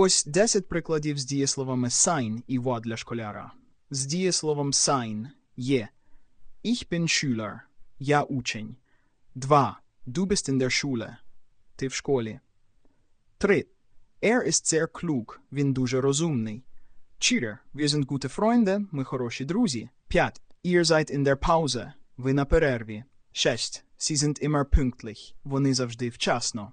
Ось 10 прикладів з дієсловами sein і war для школяра. З дієсловом sein є Ich bin Schüler. Я учень. 2. Du bist in der Schule. Ти в школі. 3. Er ist sehr klug. Він дуже розумний. 4. Wir sind gute Freunde. Ми хороші друзі. 5. Ihr seid in der Pause. Ви на перерві. 6. Sie sind immer pünktlich. Вони завжди вчасно.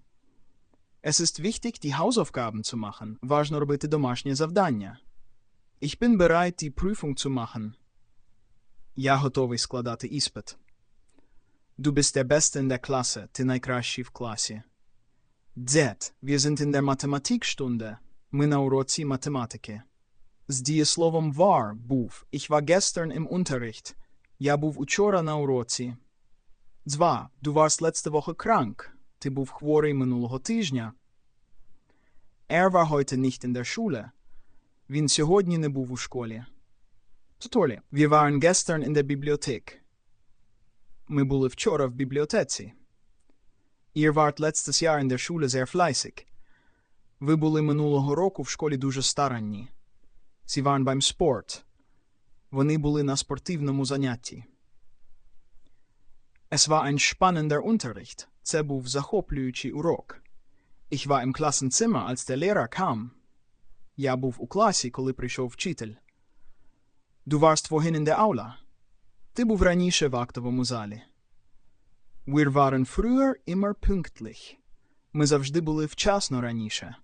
Es ist wichtig, die Hausaufgaben zu machen. Важно робити домашнє завдання. Ich bin bereit, die Prüfung zu machen. Я готовий складати іспит. Du bist der Beste in der Klasse. Ти найкращий в класі. Z. Wir sind in der Mathematikstunde. Ми на уроці математики. З дієсловом war був. Ich war gestern im Unterricht. Я був учора на уроці. Два. Du warst letzte Woche krank. Ти був хворий минулого тижня. Er war heute nicht in der Schule. Він сьогодні не був у школі. Тотолі. Wir waren gestern in der Bibliothek. Ми були вчора в бібліотеці. Ihr wart letztes Jahr in der Schule sehr fleißig. Ви були минулого року в школі дуже старанні. Sie waren beim Sport. Вони були на спортивному занятті. Es war ein spannender Unterricht. Це був захоплюючий урок. Ich war im Klassenzimmer, als der Lehrer kam. Я був у класі, коли прийшов вчитель. Du warst vorhin in der Aula. Ти був раніше в актовому залі. Wir waren früher immer pünktlich. Ми завжди були вчасно раніше.